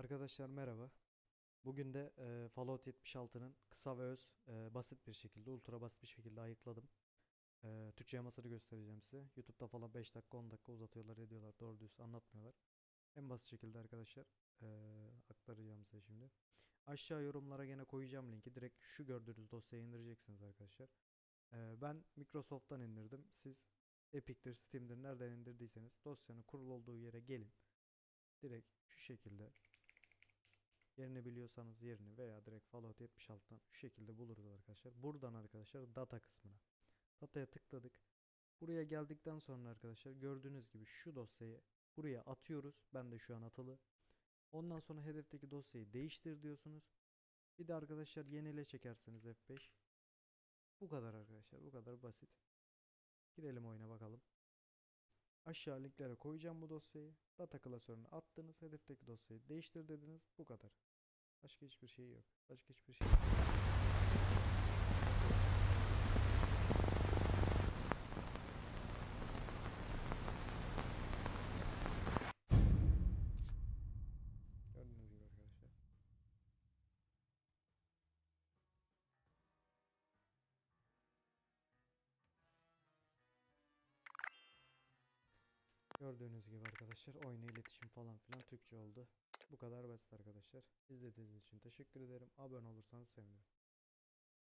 Arkadaşlar merhaba. Bugün de e, Fallout 76'nın kısa ve öz, e, basit bir şekilde, ultra basit bir şekilde ayıkladım. E, Türkçe yamasını göstereceğim size. YouTube'da falan 5 dakika 10 dakika uzatıyorlar ediyorlar. Doğru düz anlatmıyorlar. En basit şekilde arkadaşlar e, aktaracağım size şimdi. Aşağı yorumlara gene koyacağım linki. Direkt şu gördüğünüz dosyayı indireceksiniz arkadaşlar. E, ben Microsoft'tan indirdim. Siz Epic'tir, Steam'dir nereden indirdiyseniz dosyanın kurulu olduğu yere gelin. Direkt şu şekilde Yerini biliyorsanız yerini veya direkt Fallout 76'dan şu şekilde buluruz arkadaşlar. Buradan arkadaşlar data kısmına. Data'ya tıkladık. Buraya geldikten sonra arkadaşlar gördüğünüz gibi şu dosyayı buraya atıyoruz. Ben de şu an atılı. Ondan sonra hedefteki dosyayı değiştir diyorsunuz. Bir de arkadaşlar yenile çekerseniz F5. Bu kadar arkadaşlar. Bu kadar basit. Girelim oyuna bakalım. Aşağı linklere koyacağım bu dosyayı. Data klasörüne attınız. Hedefteki dosyayı değiştir dediniz. Bu kadar. Başka hiçbir şey yok. Başka hiçbir şey yok. Gördüğünüz gibi arkadaşlar oyuna iletişim falan filan Türkçe oldu. Bu kadar basit arkadaşlar. İzlediğiniz için teşekkür ederim. Abone olursanız sevinirim.